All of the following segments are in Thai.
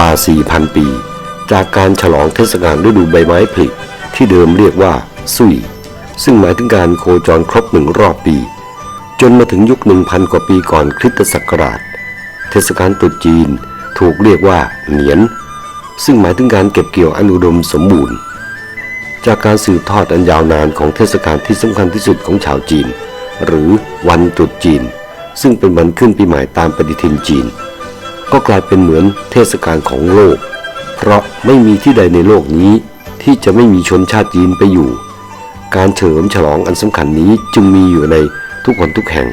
กว่า 4,000 ปี จากการฉลองเทศกาลฤดูใบไม้ผลิที่เดิมเรียกว่า ซุย ซึ่งหมายถึงการโคจรครบหนึ่งรอบปี จนมาถึงยุค 1,000 กว่าปีก่อนคริสตศักราช เทศกาลตรุษจีนถูกเรียกว่าเหนียน ซึ่งหมายถึงการเก็บเกี่ยวอันอุดมสมบูรณ์ จากการสืบทอดอันยาวนานของเทศกาลที่สำคัญที่สุดของชาวจีน หรือวันตรุษจีน ซึ่งเป็นวันขึ้นปีใหม่ตามปฏิทินจีน ก็กลายเป็นเหมือนเทศกาลของโลก เพราะไม่มีที่ใดในโลกนี้ ที่จะไม่มีชนชาติจีนไปอยู่ การเฉลิมฉลองอันสำคัญนี้จึงมีอยู่ในทุกคนทุกแห่ง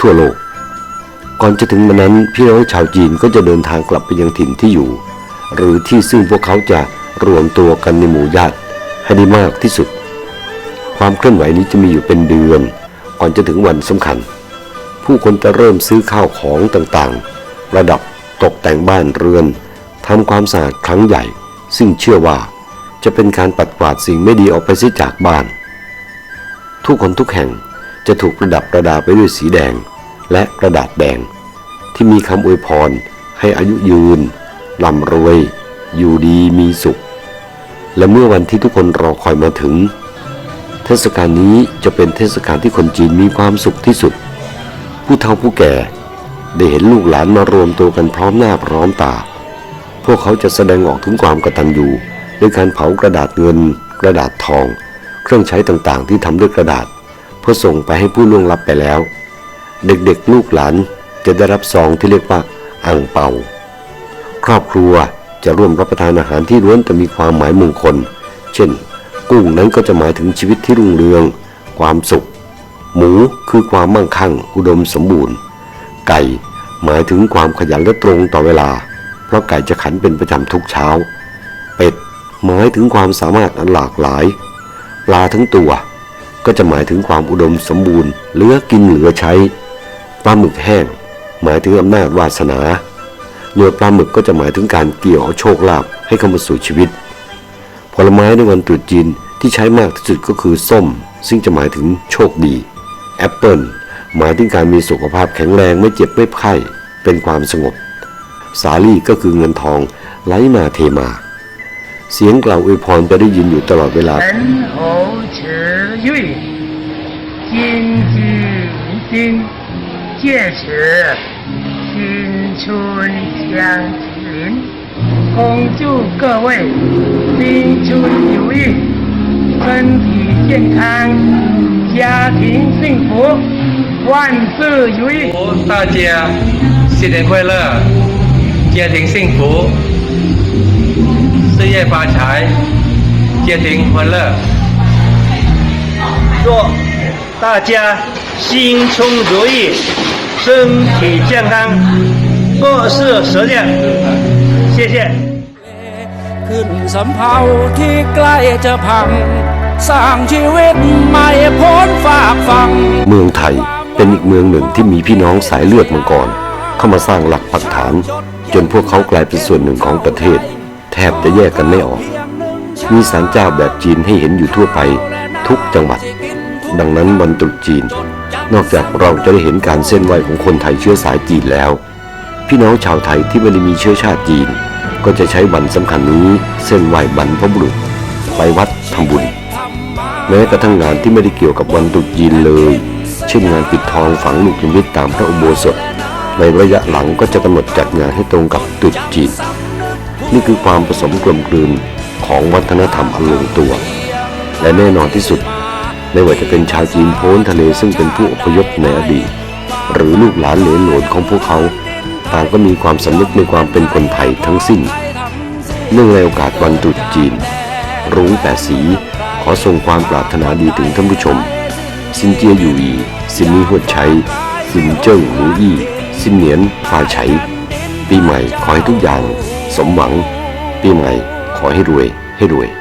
ทั่วโลก ก่อนจะถึงวันนั้นพี่น้องชาวจีนก็จะเดินทางกลับไปยังถิ่นที่อยู่ หรือที่ซึ่งพวกเขาจะรวมตัวกันในหมู่ญาติให้ได้มากที่สุด ความเคลื่อนไหวนี้จะมีอยู่เป็นเดือน ก่อนจะถึงวันสำคัญ ผู้คนจะเริ่มซื้อข้าวของต่างๆ ระดับ ตกแต่งบ้านเรือนทำความสะอาดครั้งใหญ่ ซึ่งเชื่อว่าจะเป็นการปัดกวาดสิ่งไม่ดีออกไปเสียจากบ้าน ทุกคนทุกแห่งจะถูกประดับประดาไปด้วยสีแดง และกระดาษแดง ที่มีคำอวยพรให้อายุยืนร่ำรวย อยู่ดีมีสุข และเมื่อวันที่ทุกคนรอคอยมาถึง เทศกาลนี้จะเป็นเทศกาลที่คนจีนมีความสุขที่สุด ผู้เฒ่าผู้แก่ ได้เห็นลูกหลานมารวมตัวกันพร้อมหน้าพร้อมตา พวกเขาจะแสดงออกถึงความกตัญญูด้วยการเผากระดาษเงิน กระดาษทอง เครื่องใช้ต่างๆ ที่ทำด้วยกระดาษ เพื่อส่งไปให้ผู้ล่วงลับไปแล้ว เด็กๆ ลูกหลานจะได้รับซองที่เรียกว่าอ่างเปาครอบครัวจะร่วมรับประทานอาหารที่ล้วนแต่มีความหมายมงคล เช่น กุ้งนั้นก็จะหมายถึงชีวิตที่รุ่งเรือง ความสุข หมูคือความมั่งคั่ง อุดมสมบูรณ์ ไก่ หมายถึงความขยันและตรงต่อเวลา เพราะไก่จะขันเป็นประจำทุกเช้า เป็ดหมายถึงความสามารถอันหลากหลาย ปลาทั้งตัว ก็จะหมายถึงความอุดมสมบูรณ์ เหลือกินเหลือใช้ ปลาหมึกแห้ง หมายถึงอำนาจวาสนาเนื้อปลาหมึกก็จะหมายถึงการเกี่ยวเอาโชคลาภให้เข้ามาสู่ชีวิต ผลไม้ในวันตรุษจีนที่ใช้มากที่สุดก็คือส้ม ซึ่งจะหมายถึงโชคดีแอปเปิล หมายถึงการมีสุขภาพแข็งแรงไม่เจ็บไม่ไข้เป็นความสงบ สาลี่ก็คือเงินทองไหลมาเทมา เสียงกล่าวอวยพรจะได้ยินอยู่ตลอดเวลา 人侯持瑞，金居民心，届时新春相麒麟，恭祝各位新春有益，身体健康，家庭幸福， 万事如意。祝大家新年快乐，家庭幸福，事业发财，家庭欢乐。祝大家新春如意，身体健康，各事顺利。谢谢。 ขึ้นสำเภาที่ใกล้จะพัง สร้างชีวิตใหม่พ้นฝากฟัง เมืองไทย เป็นอีกเมืองหนึ่งที่มีพี่น้องสายเลือดมังกร เข้ามาสร้างหลักปักฐาน จนพวกเขากลายเป็นส่วนหนึ่งของประเทศ แทบจะแยกกันไม่ออก มีศาลเจ้าแบบจีนให้เห็นอยู่ทั่วไปทุกจังหวัด ดังนั้นวันตรุษจีน นอกจากเราจะได้เห็นการเส้นไหวของคนไทยเชื้อสายจีนแล้ว พี่น้องชาวไทยที่ไม่ได้มีเชื้อชาติจีน ก็จะใช้วันสำคัญนี้เส้นไหวบรรพบุรุษไปวัดทำบุญแม้กระทั่งงานที่ไม่ได้เกี่ยวกับวันตรุษจีนเลย เช่นงานปิดทองฝังลูกนิมิตตามพระอุโบสถ ในระยะหลังก็จะกำหนดจัดงานให้ตรงกับตรุษจีนนี่คือความผสมกลมกลืนของวัฒนธรรมอันลงตัว และแน่นอนที่สุด ไม่ว่าจะเป็นชาวจีนโพ้นทะเลซึ่งเป็นผู้อพยพในอดีตหรือลูกหลานเหลนหลนของพวกเขา ต่างก็มีความสำนึกในความเป็นคนไทยทั้งสิ้น เนื่องในโอกาสวันตรุษจีน รุ้งแต่สีขอส่งความปรารถนาดีถึงท่านผู้ชม ซินเจียอยู่อีซินนี้หวดใช้ซินเจิ้งหนูอี้ซินเหนียนฟาไฉปีใหม่ขอให้ทุกอย่าง สมหวัง ปีใหม่ขอให้รวยให้รวย